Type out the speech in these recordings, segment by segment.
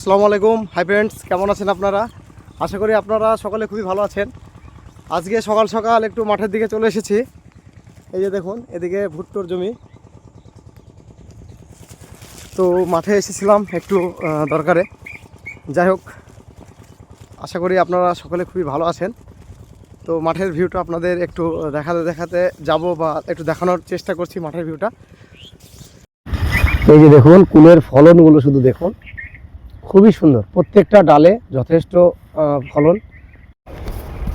আসসালামু আলাইকুম। Hi friends কেমন আছেন আপনারা? আশা করি আপনারা সকলে খুবই ভালো আছেন। আজকে সকাল সকাল একটু মাঠের দিকে চলে এসেছি। এই যে দেখুন, এদিকে ভুট্টোর জমি। তো মাঠে এসেছিলাম একটু দরকারে। যাই হোক, আশা করি আপনারা সকলে খুবই ভালো আছেন। তো মাঠের ভিউটা আপনাদের একটু দেখাতে দেখাতে যাব বা একটু দেখানোর চেষ্টা করছি মাঠের ভিউটা এই যে দেখুন, কুলের ফলনগুলো শুধু দেখুন। খুবই সুন্দর। প্রত্যেকটা ডালে যথেষ্ট ফলন।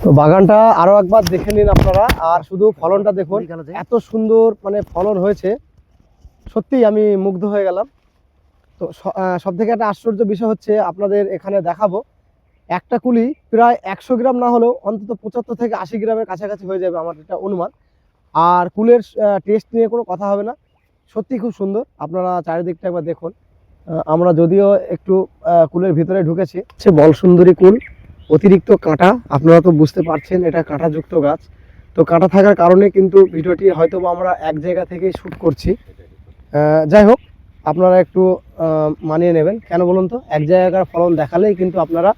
তো বাগানটা আরও একবার দেখে নিন আপনারা। আর শুধু ফলনটা দেখুন, এত সুন্দর মানে ফলন হয়েছে। সত্যিই আমি মুগ্ধ হয়ে গেলাম। তো সব থেকে একটা আশ্চর্য বিষয় হচ্ছে, আপনাদের এখানে দেখাবো। একটা কুলি প্রায় একশো গ্রাম না হলেও অন্তত পঁচাত্তর থেকে আশি গ্রামের কাছাকাছি হয়ে যাবে আমার এটা অনুমান। আর কুলের টেস্ট নিয়ে কোনো কথা হবে না। সত্যি খুব সুন্দর। আপনারা চারিদিকটা একবার দেখুন। আমরা যদিও একটু কুলের ভিতরে ঢুকেছি। সে বল সুন্দরী কুল, অতিরিক্ত কাঁটা, আপনারা তো বুঝতে পারছেন, এটা কাঁটাযুক্ত গাছ। তো কাঁটা থাকার কারণে কিন্তু ভিডিওটি হয়তো আমরা এক জায়গা থেকেই শ্যুট করছি। যাই হোক, আপনারা একটু মানিয়ে নেবেন। কেন বলুন তো, এক জায়গার ফলন দেখালেই কিন্তু আপনারা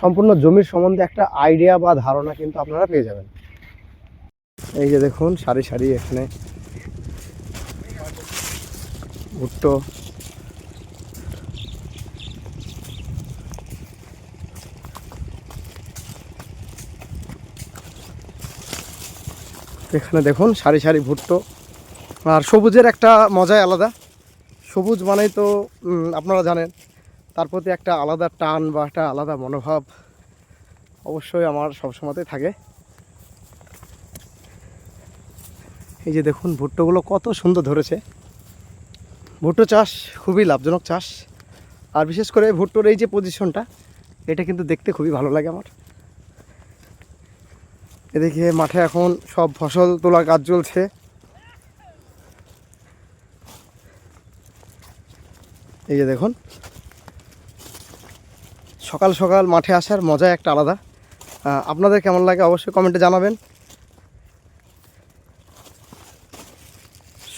সম্পূর্ণ জমির সম্বন্ধে একটা আইডিয়া বা ধারণা কিন্তু আপনারা পেয়ে যাবেন। এই যে দেখুন, সারি সারি এখানে ভুট্টো এখানে দেখুন, সারি সারি ভুট্টো। আর সবুজের একটা মজাই আলাদা। সবুজ মানেই তো আপনারা জানেন। তার প্রতি একটা আলাদা টান বা একটা আলাদা মনোভাব অবশ্যই আমার সবসময়তেই থাকে। এই যে দেখুন, ভুট্টোগুলো কত সুন্দর ধরেছে। ভুট্টো চাষ খুবই লাভজনক চাষ। আর বিশেষ করে ভুট্টোর এই যে পজিশনটা এটা কিন্তু দেখতে খুবই ভালো লাগে আমার। এদিকে মাঠে এখন সব ফসল তোলার কাজ চলছে। এই যে দেখুন। সকাল সকাল মাঠে আসার মজা একটা আলাদা। আপনাদের কেমন লাগে অবশ্যই কমেন্টে জানাবেন।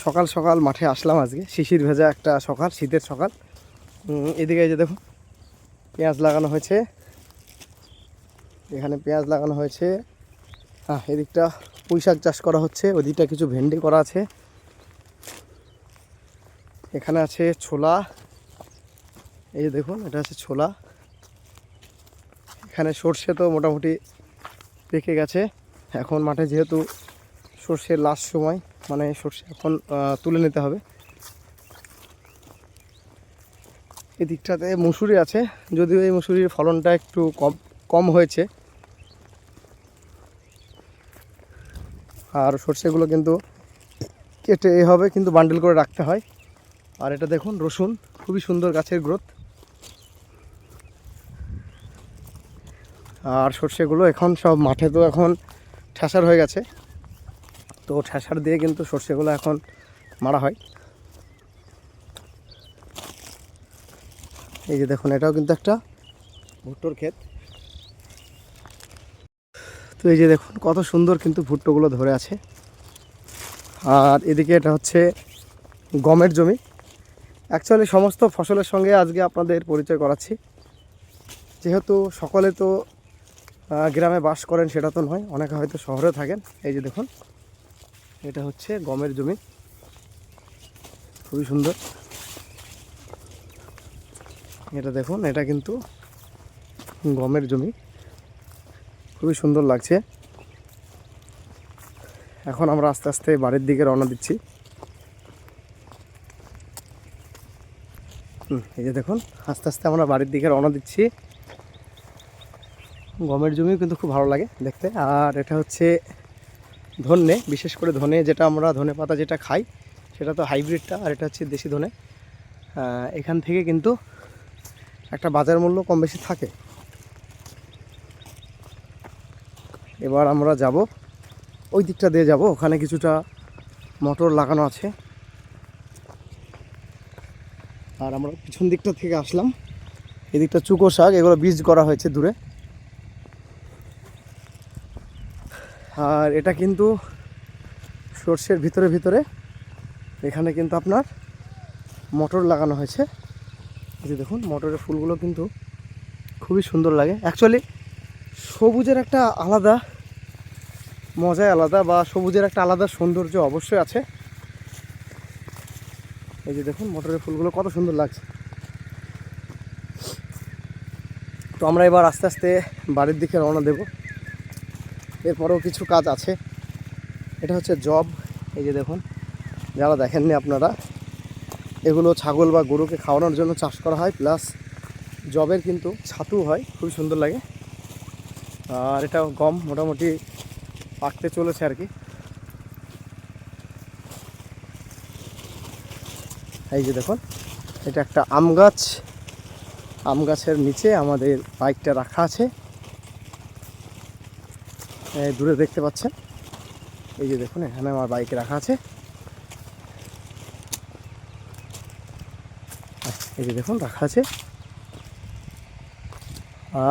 সকাল সকাল মাঠে আসলাম আজকে। শিশির ভেজা একটা সকাল, শীতের সকাল। এদিকে এই যে দেখুন, পেঁয়াজ লাগানো হয়েছে। এখানে পেঁয়াজ লাগানো হয়েছে। হ্যাঁ এদিকটা পুঁই শাক চাষ করা হচ্ছে, ওদিকটা কিছু ভেন্ডি করা আছে। এখানে আছে ছোলা, এই যে দেখুন, এটা আছে ছোলা। এখানে সর্ষে তো মোটামুটি পেকে গেছে। এখন মাঠে যেহেতু সর্ষের লাস্ট সময় মানে সর্ষে এখন তুলে নিতে হবে। এদিকটাতে মুসুরি আছে, যদিও এই মুসুরির ফলনটা একটু কম কম হয়েছে। আর সর্ষেগুলো কিন্তু কেটে এভাবে কিন্তু বান্ডেল করে রাখতে হয়। আর এটা দেখুন, রসুন, খুবই সুন্দর গাছের গ্রোথ আর সর্ষেগুলো এখন সব মাঠে তো এখন ঠেসার হয়ে গেছে। তো ঠেসার দিয়ে কিন্তু সর্ষেগুলো এখন মারা হয়। এই যে দেখুন, এটাও কিন্তু একটা ভুট্টোর ক্ষেত। তো এই যে দেখুন, কত সুন্দর কিন্তু ভুট্টোগুলো ধরে আছে। আর এদিকে এটা হচ্ছে গমের জমি। অ্যাকচুয়ালি সমস্ত ফসলের সঙ্গে আজকে আপনাদের পরিচয় করাচ্ছি। যেহেতু সকলে তো গ্রামে বাস করেন সেটা তো নয়, অনেকে হয়তো শহরে থাকেন। এই যে দেখুন, এটা হচ্ছে গমের জমি। খুবই সুন্দর। এটা দেখুন, এটা কিন্তু গমের জমি। খুবই সুন্দর লাগছে। এখন আমরা আস্তে আস্তে বাড়ির দিকে রওনা দিচ্ছি। হুম, এই যে দেখুন আস্তে আস্তে আমরা বাড়ির দিকে রওনা দিচ্ছি। গমের জমিও কিন্তু খুব ভালো লাগে দেখতে। আর এটা হচ্ছে ধনে বিশেষ করে ধনে যেটা আমরা ধনে পাতা যেটা খাই সেটা তো হাইব্রিডটা আর এটা হচ্ছে দেশি ধনে। এখান থেকে কিন্তু একটা বাজার মূল্য কম বেশি থাকে। এবার আমরা যাব ওই দিকটা দিয়ে যাব, ওখানে কিছুটা মোটর লাগানো আছে। আর আমরা পিছন দিকটা থেকে আসলাম। এদিকটা চুকো শাক, এগুলো বীজ করা হয়েছে দূরে। আর এটা কিন্তু সর্ষের ভিতরে ভিতরে, এখানে কিন্তু আপনার মোটর লাগানো হয়েছে। যে দেখুন, মটরের ফুলগুলো কিন্তু খুবই সুন্দর লাগে। অ্যাকচুয়ালি সবুজের একটা আলাদা মজাই আলাদা বা সবুজের একটা আলাদা সৌন্দর্য অবশ্যই আছে। এই যে দেখুন, মটরের ফুলগুলো কত সুন্দর লাগছে। তো আমরা এবার আস্তে আস্তে বাড়ির দিকে রওনা দেব। এরপরেও কিছু কাজ আছে। এটা হচ্ছে জব। এই যে দেখুন, যারা দেখেননি আপনারা, এগুলো ছাগল বা গরুকে খাওয়ানোর জন্য চাষ করা হয়, প্লাস জবের কিন্তু ছাতু হয়, খুবই সুন্দর লাগে। আর এটা গম, মোটামুটি পাকতে চলেছে আর কি। এই যে দেখুন, এটা একটা আম গাছ। আম গাছের নিচে আমাদের বাইকটা রাখা আছে। দূরে দেখতে পাচ্ছেন? এই যে দেখুন, এখানে আমার বাইক রাখা আছে। এই যে দেখুন, রাখা আছে।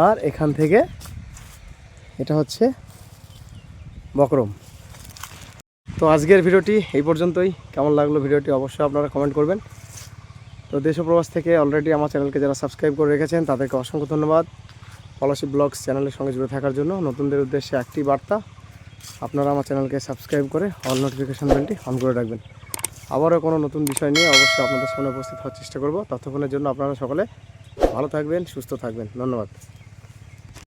আর এখান থেকে এটা হচ্ছে বকরম তো আজকের ভিডিওটি এই পর্যন্তই। কেমন লাগল ভিডিওটি অবশ্যই আপনারা কমেন্ট করবেন। তো দেশ ও প্রবাস থেকে অলরেডি আমার চ্যানেলকে যারা সাবস্ক্রাইব করে রেখেছেন, তাদেরকে অসংখ্য ধন্যবাদ। পলাশি ব্লগস চ্যানেলের সঙ্গে জুড়ে থাকার জন্য নতুনদের উদ্দেশ্যে একটি বার্তা, আপনারা আমার চ্যানেলকে সাবস্ক্রাইব করে অল নোটিফিকেশন বেলটি অন করে রাখবেন। আবারও কোনো নতুন বিষয় নিয়ে অবশ্যই আপনাদের সামনে উপস্থিত হওয়ার চেষ্টা করব। ততক্ষণের জন্য আপনারা সকলে ভালো থাকবেন, সুস্থ থাকবেন। ধন্যবাদ।